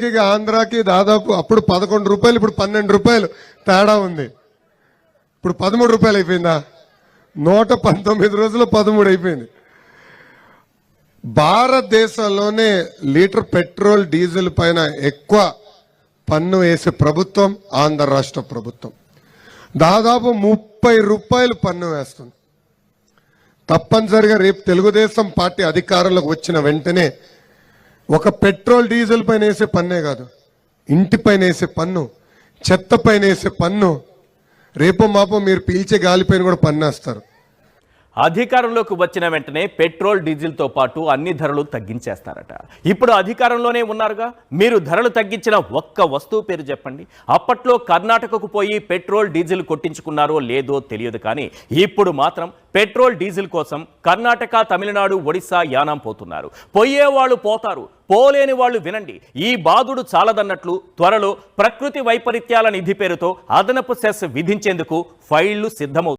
ఆంధ్రాకి దాదాపు అప్పుడు పదకొండు రూపాయలు ఇప్పుడు పన్నెండు రూపాయలు తేడా ఉంది. ఇప్పుడు పదమూడు రూపాయలు అయిపోయిందా? నూట పంతొమ్మిది రోజులు పదమూడు అయిపోయింది. భారతదేశంలోనే లీటర్ పెట్రోల్ డీజిల్ పైన ఎక్కువ పన్ను వేసే ప్రభుత్వం ఆంధ్ర రాష్ట్ర ప్రభుత్వం. దాదాపు ముప్పై రూపాయలు పన్ను వేస్తుంది. తప్పనిసరిగా రేపు తెలుగుదేశం పార్టీ అధికారంలోకి వచ్చిన వెంటనే ఒక పెట్రోల్ డీజిల్ పైన వేసే పన్నే కాదు. ఇంటి పైన వేసే పన్ను చెత్త పైన వేసే పన్ను. రేపు మాపో మీరు పీల్చే గాలిపైన కూడా పన్నేస్తారు అధికారంలోకి వచ్చిన వెంటనే పెట్రోల్ డీజిల్తో పాటు అన్ని ధరలు తగ్గించేస్తారట. ఇప్పుడు అధికారంలోనే ఉన్నారుగా? మీరు ధరలు తగ్గించిన ఒక్క వస్తువు పేరు చెప్పండి. అప్పట్లో కర్ణాటకకు పోయి పెట్రోల్ డీజిల్ కొట్టించుకున్నారో లేదో తెలియదు కానీ ఇప్పుడు మాత్రం పెట్రోల్ డీజిల్ కోసం కర్ణాటక తమిళనాడు ఒడిశా యానాం పోతున్నారు. పోయేవాళ్ళు పోతారు. పోలేని వాళ్ళు వినండి. ఈ బాధుడు చాలదన్నట్లు త్వరలో ప్రకృతి వైపరీత్యాల నిధి పేరుతో అదనపు సెస్ విధించేందుకు ఫైళ్ళు సిద్ధమవుతాయి